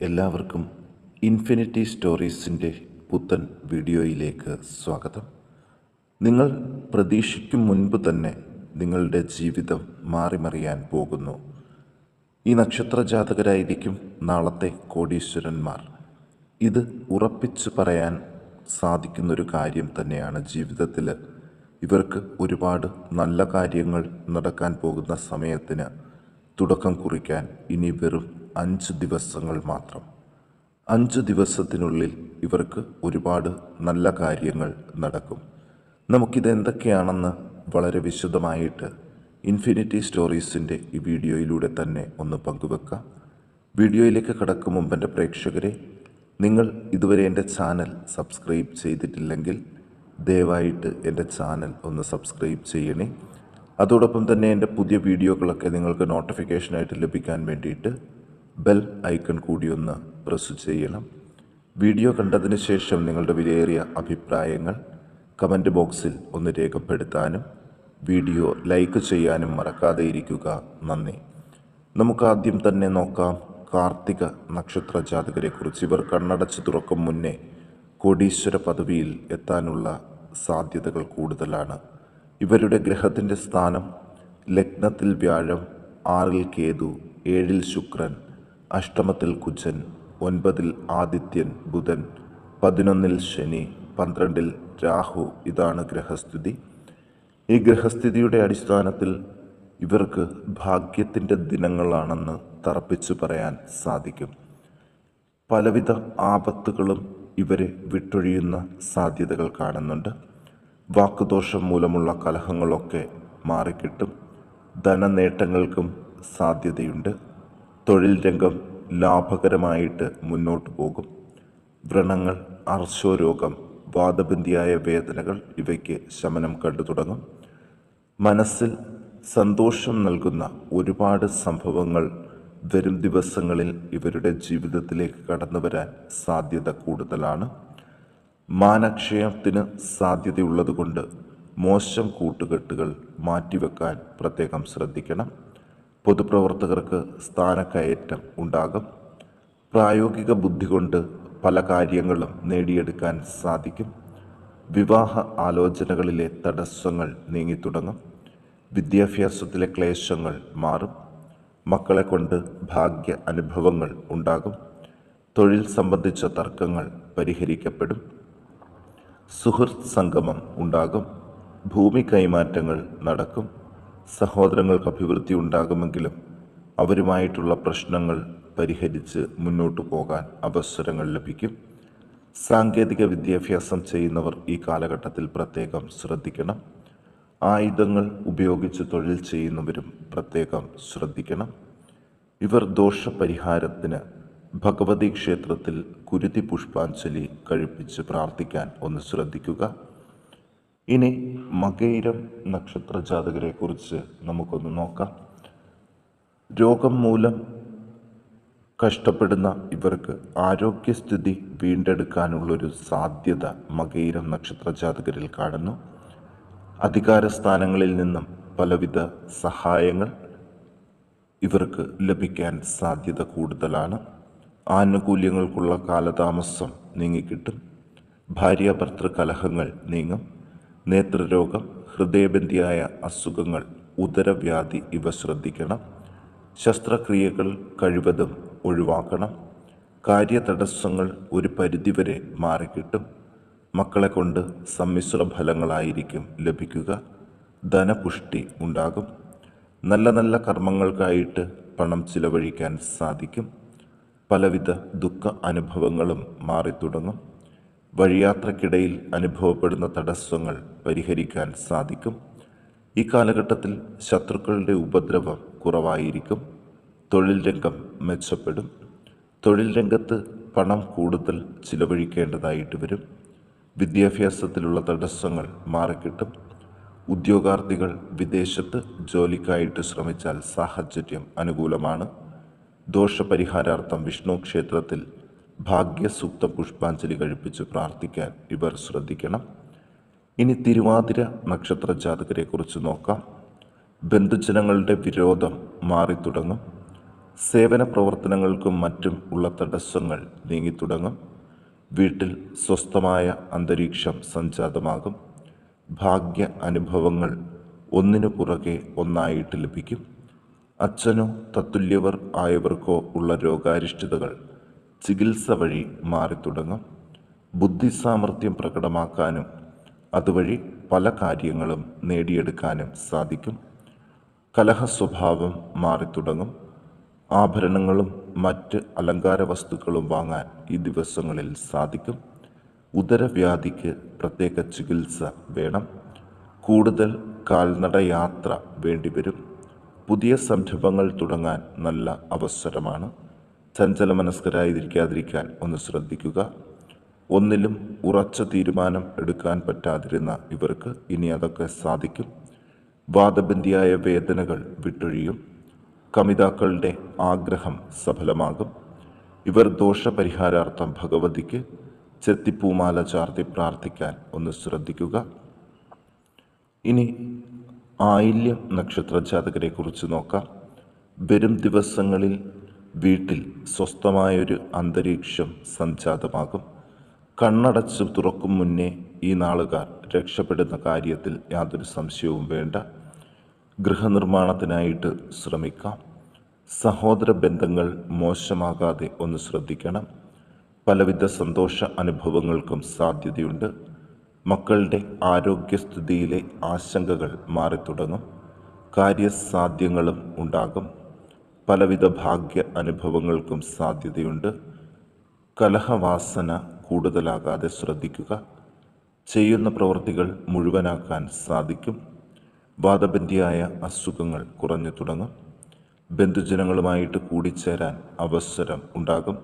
എല്ലാവർക്കും ഇൻഫിനിറ്റി സ്റ്റോറീസിന്റെ പുത്തൻ വീഡിയോയിലേക്ക് സ്വാഗതം. നിങ്ങൾ പ്രതീക്ഷിക്കും മുൻപ് തന്നെ നിങ്ങളുടെ ജീവിതം മാറിമറിയാൻ പോകുന്നു. ഈ നക്ഷത്ര ജാതകരായിരിക്കും നാളത്തെ കോടീശ്വരന്മാർ. ഇത് ഉറപ്പിച്ചു പറയാൻ സാധിക്കുന്നൊരു കാര്യം തന്നെയാണ് ജീവിതത്തിൽ ഇവർക്ക് ഒരുപാട് നല്ല കാര്യങ്ങൾ നടക്കാൻ പോകുന്ന സമയത്തിന് തുടക്കം കുറിക്കാൻ ഇനി വെറും അഞ്ച് ദിവസങ്ങൾ മാത്രം. അഞ്ച് ദിവസത്തിനുള്ളിൽ ഇവർക്ക് ഒരുപാട് നല്ല കാര്യങ്ങൾ നടക്കും. നമുക്കിത് എന്തൊക്കെയാണെന്ന് വളരെ വിശദമായിട്ട് ഇൻഫിനിറ്റി സ്റ്റോറീസിന്റെ ഈ വീഡിയോയിലൂടെ തന്നെ ഒന്ന് പങ്കുവെക്കാം. വീഡിയോയിലേക്ക് കടക്കും മുമ്പ് എന്റെ പ്രേക്ഷകരെ നിങ്ങൾ ഇതുവരെ എന്റെ ചാനൽ സബ്സ്ക്രൈബ് ചെയ്തിട്ടില്ലെങ്കിൽ ദയവായിട്ട് എന്റെ ചാനൽ ഒന്ന് സബ്സ്ക്രൈബ് ചെയ്യണേ. അതോടൊപ്പം തന്നെ എന്റെ പുതിയ വീഡിയോകളൊക്കെ നിങ്ങൾക്ക് നോട്ടിഫിക്കേഷനായിട്ട് ലഭിക്കാൻ വേണ്ടിയിട്ട് ബെൽ ഐക്കൺ കൂടി ഒന്ന് പ്രസ് ചെയ്യണം. വീഡിയോ കണ്ടതിന് ശേഷം നിങ്ങളുടെ വിലയേറിയ അഭിപ്രായങ്ങൾ കമന്റ് ബോക്സിൽ ഒന്ന് രേഖപ്പെടുത്താനും വീഡിയോ ലൈക്ക് ചെയ്യാനും മറക്കാതെ ഇരിക്കുക. നന്ദി. നമുക്കാദ്യം തന്നെ നോക്കാം. കാർത്തിക നക്ഷത്ര ജാതകരെക്കുറിച്ച് ഇവർ കണ്ണടച്ച് തുറക്കും മുന്നേ കോടീശ്വര പദവിയിൽ എത്താനുള്ള സാധ്യതകൾ കൂടുതലാണ്. ഇവരുടെ ഗ്രഹത്തിന്റെ സ്ഥാനം ലഗ്നത്തിൽ വ്യാഴം ആറിൽ കേതു ഏഴിൽ ശുക്രൻ അഷ്ടമത്തിൽ കുജൻ ഒൻപതിൽ ആദിത്യൻ ബുധൻ പതിനൊന്നിൽ ശനി പന്ത്രണ്ടിൽ രാഹു ഇതാണ് ഗ്രഹസ്ഥിതി. ഈ ഗ്രഹസ്ഥിതിയുടെ അടിസ്ഥാനത്തിൽ ഇവർക്ക് ഭാഗ്യത്തിന്റെ ദിനങ്ങളാണെന്ന് തറപ്പിച്ചു പറയാൻ സാധിക്കും. പലവിധ ആപത്തുകളും ഇവരെ വിട്ടൊഴിയുന്ന സാധ്യതകൾ കാണുന്നുണ്ട്. വാക്കുദോഷം മൂലമുള്ള കലഹങ്ങളൊക്കെ മാറിക്കിട്ടും. ധനനേട്ടങ്ങൾക്കും സാധ്യതയുണ്ട്. തൊഴിൽ രംഗം ലാഭകരമായിട്ട് മുന്നോട്ട് പോകും. വ്രണങ്ങൾ അർശോരോഗം വാദബന്ധിയായ വേദനകൾ ഇവയ്ക്ക് ശമനം കണ്ടു തുടങ്ങും. മനസ്സിൽ സന്തോഷം നൽകുന്ന ഒരുപാട് സംഭവങ്ങൾ വരും ദിവസങ്ങളിൽ ഇവരുടെ ജീവിതത്തിലേക്ക് കടന്നു വരാൻ സാധ്യത കൂടുതലാണ്. മാനക്ഷയത്തിന് സാധ്യതയുള്ളതുകൊണ്ട് മോശം കൂട്ടുകെട്ടുകൾ മാറ്റിവെക്കാൻ പ്രത്യേകം ശ്രദ്ധിക്കണം. പൊതുപ്രവർത്തകർക്ക് സ്ഥാനക്കയറ്റം ഉണ്ടാകും. പ്രായോഗിക ബുദ്ധി കൊണ്ട് പല കാര്യങ്ങളും നേടിയെടുക്കാൻ സാധിക്കും. വിവാഹ ആലോചനകളിലെ തടസ്സങ്ങൾ നീങ്ങിത്തുടങ്ങും വിദ്യാഭ്യാസത്തിലെ ക്ലേശങ്ങൾ മാറും. മക്കളെ കൊണ്ട് ഭാഗ്യ അനുഭവങ്ങൾ ഉണ്ടാകും. തൊഴിൽ സംബന്ധിച്ച തർക്കങ്ങൾ പരിഹരിക്കപ്പെടും. സുഹൃത്ത് സംഗമം ഉണ്ടാകും. ഭൂമി കൈമാറ്റങ്ങൾ നടക്കും. സഹോദരങ്ങൾക്ക് അഭിവൃദ്ധി ഉണ്ടാകുമെങ്കിലും അവരുമായിട്ടുള്ള പ്രശ്നങ്ങൾ പരിഹരിച്ച് മുന്നോട്ട് പോകാൻ അവസരങ്ങൾ ലഭിക്കും. സാങ്കേതിക വിദ്യാഭ്യാസം ചെയ്യുന്നവർ ഈ കാലഘട്ടത്തിൽ പ്രത്യേകം ശ്രദ്ധിക്കണം. ആയുധങ്ങൾ ഉപയോഗിച്ച് തൊഴിൽ ചെയ്യുന്നവരും പ്രത്യേകം ശ്രദ്ധിക്കണം. ഇവർ ദോഷപരിഹാരത്തിന് ഭഗവതി ക്ഷേത്രത്തിൽ കുരുതി പുഷ്പാഞ്ജലി കഴിപ്പിച്ച് പ്രാർത്ഥിക്കാൻ ഒന്ന് ശ്രദ്ധിക്കുക. ഇനി മകയിരം നക്ഷത്ര ജാതകരെക്കുറിച്ച് നമുക്കൊന്ന് നോക്കാം. രോഗം മൂലം കഷ്ടപ്പെടുന്ന ഇവർക്ക് ആരോഗ്യസ്ഥിതി വീണ്ടെടുക്കാനുള്ളൊരു സാധ്യത മകയിരം നക്ഷത്ര ജാതകരിൽ കാണുന്നു. അധികാര സ്ഥാനങ്ങളിൽ നിന്നും പലവിധ സഹായങ്ങൾ ഇവർക്ക് ലഭിക്കാൻ സാധ്യത കൂടുതലാണ്. ആനുകൂല്യങ്ങൾക്കുള്ള കാലതാമസം നീങ്ങിക്കിട്ടും. ഭാര്യാഭർത്തൃ കലഹങ്ങൾ നീങ്ങും. നേത്രരോഗം ഹൃദയബന്ധിയായ അസുഖങ്ങൾ ഉദരവ്യാധി ഇവ ശ്രദ്ധിക്കണം. ശസ്ത്രക്രിയകൾ കഴിവതും ഒഴിവാക്കണം. കാര്യതടസ്സങ്ങൾ ഒരു പരിധിവരെ മാറിക്കിട്ടും. മക്കളെ കൊണ്ട് സമ്മിശ്ര ഫലങ്ങളായിരിക്കും ലഭിക്കുക. ധനപുഷ്ടി ഉണ്ടാകും. നല്ല നല്ല കർമ്മങ്ങൾക്കായിട്ട് പണം ചിലവഴിക്കാൻ സാധിക്കും. പലവിധ ദുഃഖ അനുഭവങ്ങളും മാറിത്തുടങ്ങും. വഴിയാത്രക്കിടയിൽ അനുഭവപ്പെടുന്ന തടസ്സങ്ങൾ പരിഹരിക്കാൻ സാധിക്കും. ഈ കാലഘട്ടത്തിൽ ശത്രുക്കളുടെ ഉപദ്രവം കുറവായിരിക്കും. തൊഴിൽ രംഗം മെച്ചപ്പെടും. തൊഴിൽ രംഗത്ത് പണം കൂടുതൽ ചിലവഴിക്കേണ്ടതായിട്ട് വരും. വിദ്യാഭ്യാസത്തിലുള്ള തടസ്സങ്ങൾ മാറിക്കിട്ടും. ഉദ്യോഗാർത്ഥികൾ വിദേശത്ത് ജോലിക്കായിട്ട് ശ്രമിച്ചാൽ സാഹചര്യം അനുകൂലമാണ്. ദോഷപരിഹാരാർത്ഥം വിഷ്ണു ക്ഷേത്രത്തിൽ ഭാഗ്യസൂക്ത പുഷ്പാഞ്ജലി കഴിപ്പിച്ച് പ്രാർത്ഥിക്കാൻ ഇവർ ശ്രദ്ധിക്കണം. ഇനി തിരുവാതിര നക്ഷത്ര ജാതകരെക്കുറിച്ച് നോക്കാം. ബന്ധുജനങ്ങളുടെ വിരോധം മാറി തുടങ്ങും സേവന പ്രവർത്തനങ്ങൾക്കും മറ്റും ഉള്ള തടസ്സങ്ങൾ നീങ്ങിത്തുടങ്ങും. വീട്ടിൽ സ്വസ്ഥമായ അന്തരീക്ഷം സംജാതമാകും. ഭാഗ്യ അനുഭവങ്ങൾ ഒന്നിനു പുറകെ ഒന്നായിട്ട് ലഭിക്കും. അച്ഛനോ തത്തുല്യവർ ആയവർക്കോ ഉള്ള രോഗാരിഷ്ഠിതകൾ ചികിത്സ വഴി മാറി മാറിത്തുടങ്ങും ബുദ്ധിസാമർഥ്യം പ്രകടമാക്കാനും അതുവഴി പല കാര്യങ്ങളും നേടിയെടുക്കാനും സാധിക്കും. കലഹ സ്വഭാവം മാറിത്തുടങ്ങും ആഭരണങ്ങളും മറ്റ് അലങ്കാര വസ്തുക്കളും വാങ്ങാൻ ഈ ദിവസങ്ങളിൽ സാധിക്കും. ഉദരവ്യാധിക്ക് പ്രത്യേക ചികിത്സ വേണം. കൂടുതൽ കാൽനട യാത്ര വേണ്ടിവരും. പുതിയ സംരംഭങ്ങൾ തുടങ്ങാൻ നല്ല അവസരമാണ്. ചഞ്ചലമനസ്കരായിരിക്കാതിരിക്കാൻ ഒന്ന് ശ്രദ്ധിക്കുക. ഒന്നിലും ഉറച്ച തീരുമാനം എടുക്കാൻ പറ്റാതിരുന്ന ഇവർക്ക് ഇനി അതൊക്കെ സാധിക്കും. വാദബന്ധിയായ വേദനകൾ വിട്ടൊഴിയും. കമിതാക്കളുടെ ആഗ്രഹം സഫലമാകും. ഇവർ ദോഷപരിഹാരാർത്ഥം ഭഗവതിക്ക് ചെത്തിപ്പൂമാല ചാർത്തി പ്രാർത്ഥിക്കാൻ ഒന്ന് ശ്രദ്ധിക്കുക. ഇനി ആയില്യം നക്ഷത്ര ജാതകരെക്കുറിച്ച് നോക്കാം. വരും ദിവസങ്ങളിൽ വീട്ടിൽ സ്വസ്ഥമായൊരു അന്തരീക്ഷം സംജാതമാകും. കണ്ണടച്ച് തുറക്കും മുന്നേ ഈ നാളുകാർ രക്ഷപ്പെടുന്ന കാര്യത്തിൽ യാതൊരു സംശയവും വേണ്ട. ഗൃഹനിർമ്മാണത്തിനായിട്ട് ശ്രമിക്കാം. സഹോദര ബന്ധങ്ങൾ മോശമാകാതെ ഒന്ന് ശ്രദ്ധിക്കണം. പലവിധ സന്തോഷ അനുഭവങ്ങൾക്കും സാധ്യതയുണ്ട്. മക്കളുടെ ആരോഗ്യസ്ഥിതിയിലെ ആശങ്കകൾ മാറിത്തുടങ്ങും. കാര്യസാധ്യങ്ങളും ഉണ്ടാകും. പലവിധ ഭാഗ്യ അനുഭവങ്ങൾക്കും സാധ്യതയുണ്ട്. കലഹവാസന കൂടുതലാകാതെ ശ്രദ്ധിക്കുക. ചെയ്യുന്ന പ്രവൃത്തികൾ മുഴുവനാക്കാൻ സാധിക്കും. വാദബന്ധിയായ അസുഖങ്ങൾ കുറഞ്ഞു തുടങ്ങും. ബന്ധുജനങ്ങളുമായിട്ട് കൂടിച്ചേരാൻ അവസരം ഉണ്ടാകും.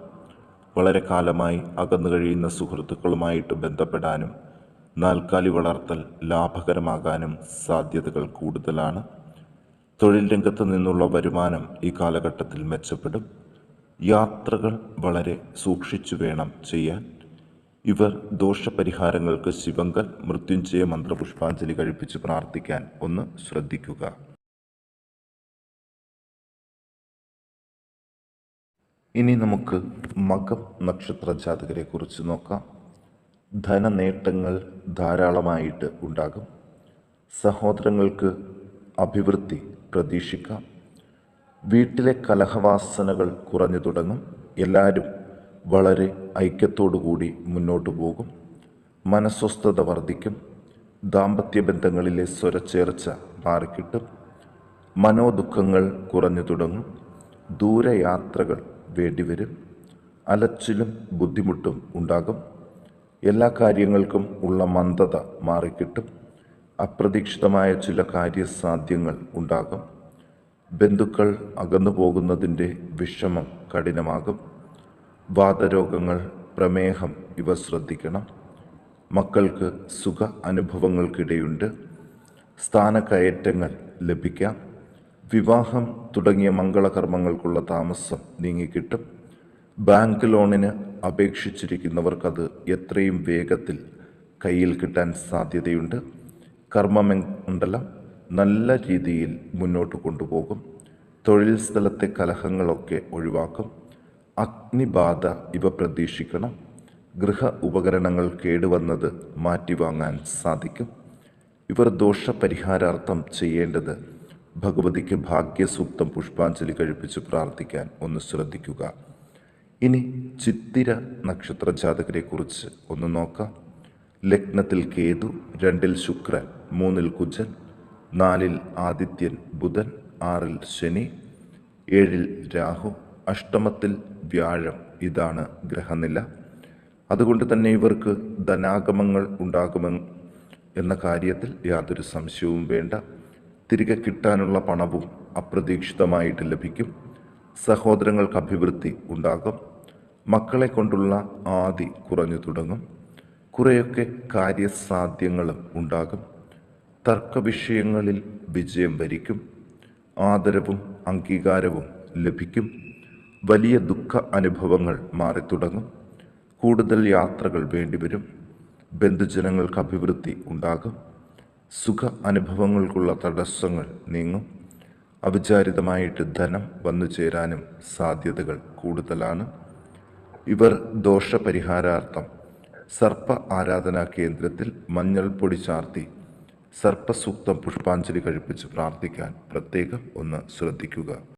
വളരെ കാലമായി അകന്നു കഴിയുന്ന സുഹൃത്തുക്കളുമായിട്ട് ബന്ധപ്പെടാനും നാൽക്കാലി വളർത്തൽ ലാഭകരമാകാനും സാധ്യതകൾ കൂടുതലാണ്. തൊഴിൽ രംഗത്ത് നിന്നുള്ള വരുമാനം ഈ കാലഘട്ടത്തിൽ മെച്ചപ്പെടും. യാത്രകൾ വളരെ സൂക്ഷിച്ചു വേണം ചെയ്യാൻ. ഇവർ ദോഷപരിഹാരങ്ങൾക്ക് ശിവങ്കൽ മൃത്യുഞ്ജയ മന്ത്രപുഷ്പാഞ്ജലി കഴിപ്പിച്ച് പ്രാർത്ഥിക്കാൻ ഒന്ന് ശ്രദ്ധിക്കുക. ഇനി നമുക്ക് മകം നക്ഷത്ര ജാതകരെ കുറിച്ച് നോക്കാം. ധനനേട്ടങ്ങൾ ധാരാളമായിട്ട് ഉണ്ടാകും. സഹോദരങ്ങൾക്ക് അഭിവൃദ്ധി പ്രതീക്ഷിക്കാം. വീട്ടിലെ കലഹവാസനകൾ കുറഞ്ഞു തുടങ്ങും. എല്ലാവരും വളരെ ഐക്യത്തോടുകൂടി മുന്നോട്ടു പോകും. മനസ്വസ്ഥത വർദ്ധിക്കും. ദാമ്പത്യ ബന്ധങ്ങളിലെ സ്വരച്ചേർച്ച മാറിക്കിട്ടും. മനോദുഃഖങ്ങൾ കുറഞ്ഞു തുടങ്ങും. ദൂരയാത്രകൾ വേണ്ടിവരും. അലച്ചിലും ബുദ്ധിമുട്ടും ഉണ്ടാകും. എല്ലാ കാര്യങ്ങൾക്കും ഉള്ള മന്ദത മാറിക്കിട്ടും. അപ്രതീക്ഷിതമായ ചില കാര്യസാധ്യങ്ങൾ ഉണ്ടാകും. ബന്ധുക്കൾ അകന്നു പോകുന്നതിന്റെ വിഷമം കഠിനമാകും. വാതരോഗങ്ങൾ പ്രമേഹം ഇവ ശ്രദ്ധിക്കണം. മക്കൾക്ക് സുഖ അനുഭവങ്ങൾക്കിടയുണ്ട്. സ്ഥാനക്കയറ്റങ്ങൾ ലഭിക്കാം. വിവാഹം തുടങ്ങിയ മംഗളകർമ്മങ്ങൾക്കുള്ള താമസം നീങ്ങിക്കിട്ടും. ബാങ്ക് ലോണിന് അപേക്ഷിച്ചിരിക്കുന്നവർക്കത് എത്രയും വേഗത്തിൽ കയ്യിൽ കിട്ടാൻ സാധ്യതയുണ്ട്. കർമ്മമണ്ഡലം നല്ല രീതിയിൽ മുന്നോട്ട് കൊണ്ടുപോകും. തൊഴിൽ സ്ഥലത്തെ കലഹങ്ങളൊക്കെ ഒഴിവാക്കും. അഗ്നിബാധ ഇവ പ്രതീക്ഷിക്കണം. ഗൃഹ ഉപകരണങ്ങൾ കേടുവന്നത് മാറ്റിവാങ്ങാൻ സാധിക്കും. ഇവർ ദോഷപരിഹാരാർത്ഥം ചെയ്യേണ്ടത് ഭഗവതിക്ക് ഭാഗ്യസൂക്തം പുഷ്പാഞ്ജലി കഴിപ്പിച്ച് പ്രാർത്ഥിക്കാൻ ഒന്ന് ശ്രദ്ധിക്കുക. ഇനി ചിത്തിര നക്ഷത്ര ജാതകരെക്കുറിച്ച് ഒന്ന് നോക്കാം. ലഗ്നത്തിൽ കേതു രണ്ടിൽ ശുക്രൻ. മൂന്നിൽ കുജൻ നാലിൽ ആദിത്യൻ ബുധൻ ആറിൽ ശനി ഏഴിൽ രാഹു അഷ്ടമത്തിൽ വ്യാഴം ഇതാണ് ഗ്രഹനില. അതുകൊണ്ട് തന്നെ ഇവർക്ക് ധനാഗമങ്ങൾ ഉണ്ടാകുമെന്ന് എന്ന കാര്യത്തിൽ യാതൊരു സംശയവും വേണ്ട. തിരികെ കിട്ടാനുള്ള പണവും അപ്രതീക്ഷിതമായിട്ട് ലഭിക്കും. സഹോദരങ്ങൾക്ക് അഭിവൃദ്ധി ഉണ്ടാകും. മക്കളെ കൊണ്ടുള്ള ആദി കുറഞ്ഞു തുടങ്ങും. കുറേയൊക്കെ കാര്യസാധ്യങ്ങളും ഉണ്ടാകും. തർക്ക വിഷയങ്ങളിൽ വിജയം വരിക്കും ആദരവും അംഗീകാരവും ലഭിക്കും വലിയ ദുഃഖ അനുഭവങ്ങൾ മാറിത്തുടങ്ങും കൂടുതൽ യാത്രകൾ വേണ്ടിവരും ബന്ധുജനങ്ങൾക്ക് അഭിവൃദ്ധി ഉണ്ടാകും സുഖ അനുഭവങ്ങൾക്കുള്ള തടസ്സങ്ങൾ നീങ്ങും അവിചാരിതമായിട്ട് ധനം വന്നു ചേരാനും സാധ്യതകൾ കൂടുതലാണ്. ഇവർ ദോഷപരിഹാരാർത്ഥം സർപ്പ ആരാധനാ കേന്ദ്രത്തിൽ മഞ്ഞൾപ്പൊടി ചാർത്തി സർപ്പസൂക്തം പുഷ്പാഞ്ജലി കഴിപ്പിച്ച് പ്രാർത്ഥിക്കാൻ പ്രത്യേകം ഒന്ന് ശ്രദ്ധിക്കുക.